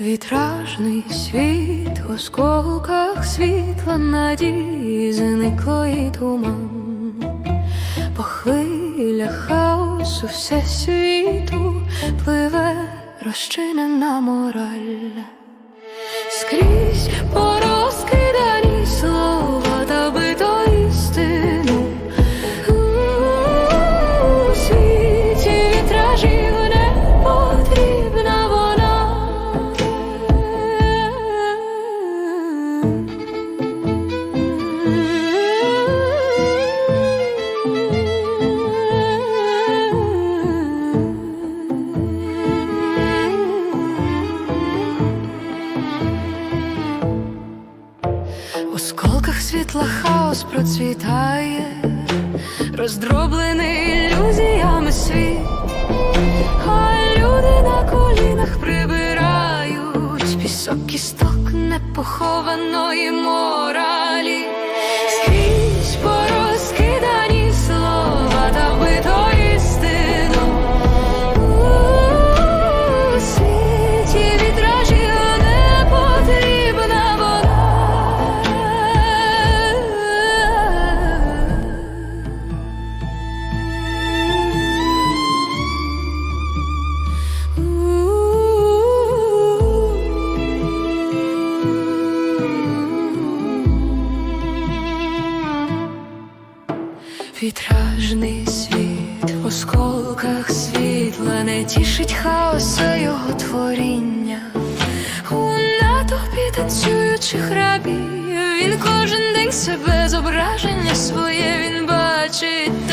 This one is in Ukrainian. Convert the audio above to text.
Вітражний світ в осколках світла надії зниклої туман, по хвилях хаосу всесвіту пливе розчинена мораль. Світла хаос процвітає, роздроблений ілюзіями світ, а люди на колінах прибирають пісок кісток непохованої моралі, Вітражний світ. В осколках світла не тішить хаоса його творіння. У натовпі танцюючих рабів. Він кожен день себе зображення своє він бачить